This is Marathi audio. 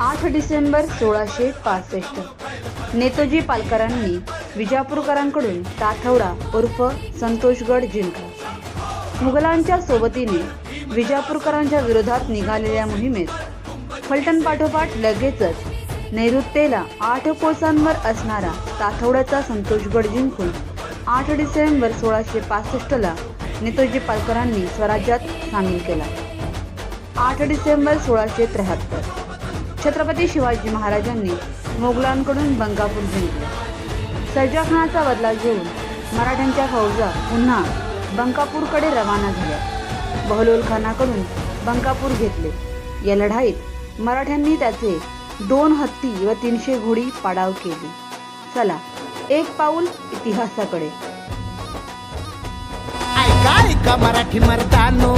आठ डिसेंबर सोळाशे पासष्ट. नेताजी पालकरांनी विजापूरकरांकडून ताठवडा उर्फ संतोषगड जिंकला. मुघलांच्या सोबतीने विजापूरकरांच्या विरोधात निघालेल्या मोहिमेत फलटण पाठोपाठ लगेचच नैऋत्येला आठ कोसांवर असणारा ताठवड्याचा संतोषगड जिंकून आठ डिसेंबर सोळाशे पासष्टला नेताजी पालकरांनी स्वराज्यात सामील केला. आठ डिसेंबर सोळाशे त्र्याहत्तर. छत्रपती शिवाजी महाराजांनी मोगलांकडून बंगापूर जिंकले सर्जाखानाचा बदला घेऊन मराठ्यांच्या फौजा पुन्हा बंकापूरकडे रवाना झाल्या. बहलोल खानाकडून बंकापूर घेतले. या लढाईत मराठ्यांनी त्याचे दोन हत्ती व तीनशे घोडी पाडाव केली. चला एक पाऊल इतिहासाकडे. ऐका ऐका मराठी मर्दानो.